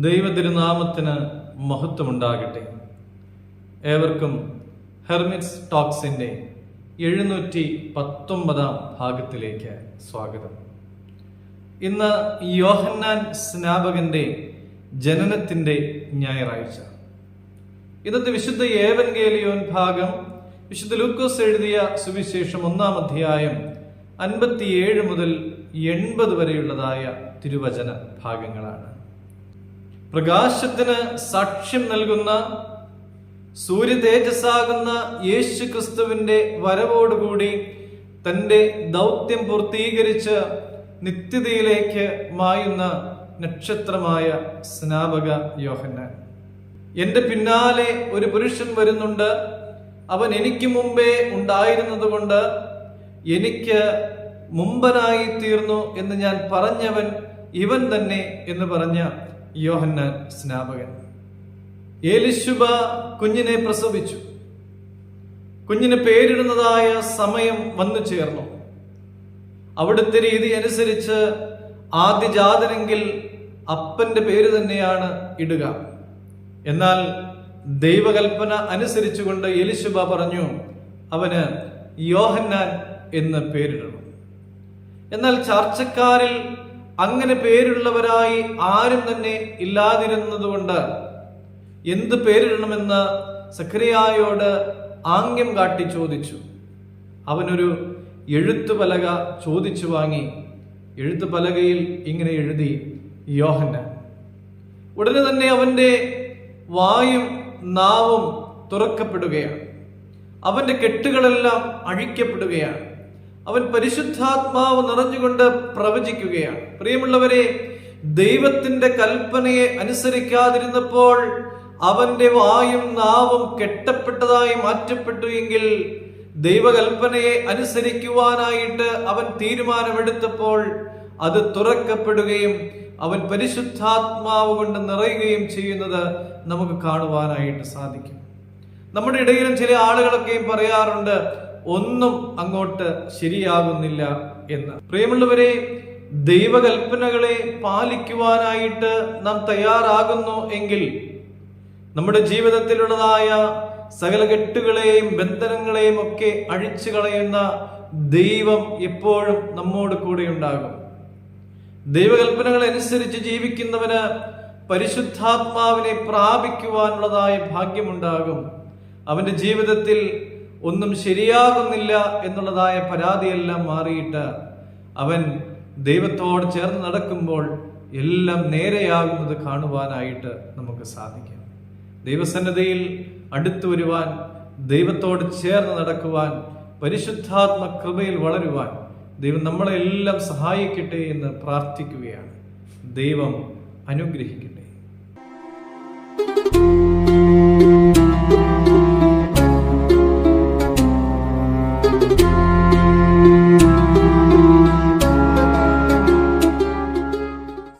ദൈവ തിരുനാമത്തിന് മഹത്വമുണ്ടാകട്ടെ. ഏവർക്കും ഹെർമിറ്റ്സ് ടോക്സിന്റെ എഴുന്നൂറ്റി പത്തൊമ്പതാം ഭാഗത്തിലേക്ക് സ്വാഗതം. ഇന്ന് യോഹന്നാൻ സ്നാപകന്റെ ജനനത്തിന്റെ ഞായറാഴ്ച. ഇന്നത്തെ വിശുദ്ധ ഏവൻഗേലിയോൻ ഭാഗം വിശുദ്ധ ലൂക്കോസ് എഴുതിയ സുവിശേഷം ഒന്നാം അധ്യായം അൻപത്തിയേഴ് മുതൽ എൺപത് വരെയുള്ളതായ തിരുവചന ഭാഗങ്ങളാണ്. പ്രകാശത്തിന് സാക്ഷ്യം നൽകുന്ന സൂര്യ തേജസ്സാകുന്ന യേശു ക്രിസ്തുവിന്റെ വരവോടുകൂടി തന്റെ ദൗത്യം പൂർത്തീകരിച്ച് നിത്യതയിലേക്ക് മായുന്ന നക്ഷത്രമായ സ്നാപക യോഹന്നാൻ. എന്റെ പിന്നാലെ ഒരു പുരുഷൻ വരുന്നുണ്ട്. അവൻ എനിക്ക് മുമ്പേ ഉണ്ടായിരുന്നതുകൊണ്ട് എനിക്ക് മുമ്പനായി തീർന്നു എന്ന് ഞാൻ പറഞ്ഞവൻ ഇവൻ തന്നെ എന്ന് പറഞ്ഞ യോഹന്നാൻ സ്നാപകൻ. ഏലിശുബ കുഞ്ഞിനെ പ്രസവിച്ചു. കുഞ്ഞിന് പേരിടുന്നതായ സമയം വന്നു ചേർന്നു. അവിടുത്തെ രീതി അനുസരിച്ച് ആദ്യജാതനെങ്കിൽ അപ്പന്റെ പേര് തന്നെയാണ് ഇടുക. എന്നാൽ ദൈവകൽപ്പന അനുസരിച്ചുകൊണ്ട് എലിശുബ പറഞ്ഞു അവന് യോഹന്നാൻ എന്ന് പേരിടണം. എന്നാൽ ചർച്ചക്കാരിൽ അങ്ങനെ പേരുള്ളവരായി ആരും തന്നെ ഇല്ലാതിരുന്നതുകൊണ്ട് എന്ത് പേരിടണമെന്ന് സഖറിയായോട് ആംഗ്യം കാട്ടി ചോദിച്ചു. അവനൊരു എഴുത്തുപലക ചോദിച്ചു വാങ്ങി. എഴുത്തു പലകയിൽ ഇങ്ങനെ എഴുതി യോഹന്ന ഉടനെ തന്നെ അവന്റെ വായും നാവും തുറക്കപ്പെടുകയാണ്. അവന്റെ കെട്ടുകളെല്ലാം അഴിക്കപ്പെടുകയാണ്. അവൻ പരിശുദ്ധാത്മാവ് നിറഞ്ഞുകൊണ്ട് പ്രവചിക്കുകയാണ്. പ്രിയമുള്ളവരെ ദൈവത്തിന്റെ കൽപ്പനയെ അനുസരിക്കാതിരുന്നപ്പോൾ അവന്റെ വായും നാവും കെട്ടപ്പെട്ടതായി മാറ്റപ്പെട്ടു എങ്കിൽ ദൈവകൽപ്പനയെ അനുസരിക്കുവാനായിട്ട് അവൻ തീരുമാനമെടുത്തപ്പോൾ അത് തുറക്കപ്പെടുകയും അവൻ പരിശുദ്ധാത്മാവ് കൊണ്ട് നിറയുകയും ചെയ്യുന്നത് നമുക്ക് കാണുവാനായിട്ട് സാധിക്കും. നമ്മുടെ ഇടയിലും ചില ആളുകളൊക്കെയും പറയാറുണ്ട് ഒന്നും അങ്ങോട്ട് ശരിയാകുന്നില്ല എന്ന്. പ്രിയമുള്ളവരെ ദൈവകൽപ്പനകളെ പാലിക്കുവാനായിട്ട് നാം തയ്യാറാകുന്നു എങ്കിൽ നമ്മുടെ ജീവിതത്തിലുള്ളതായ സകല കെട്ടുകളെയും ബന്ധനങ്ങളെയും ഒക്കെ അഴിച്ചു കളയുന്ന ദൈവം എപ്പോഴും നമ്മോട് കൂടെ ഉണ്ടാകും. ദൈവകൽപ്പനകൾ അനുസരിച്ച് ജീവിക്കുന്നവന് പരിശുദ്ധാത്മാവിനെ പ്രാപിക്കുവാനുള്ളതായ ഭാഗ്യമുണ്ടാകും. അവന്റെ ജീവിതത്തിൽ ഒന്നും ശരിയാകുന്നില്ല എന്നുള്ളതായ പരാതിയെല്ലാം മാറിയിട്ട് അവൻ ദൈവത്തോട് ചേർന്ന് നടക്കുമ്പോൾ എല്ലാം നേരെയാകുന്നത് കാണുവാനായിട്ട് നമുക്ക് സാധിക്കാം. ദൈവസന്നദ്ധയിൽ അടുത്തു വരുവാൻ ദൈവത്തോട് ചേർന്ന് നടക്കുവാൻ പരിശുദ്ധാത്മ കൃപയിൽ വളരുവാൻ ദൈവം നമ്മളെല്ലാം സഹായിക്കട്ടെ എന്ന് പ്രാർത്ഥിക്കുകയാണ്. ദൈവം അനുഗ്രഹിക്കും Música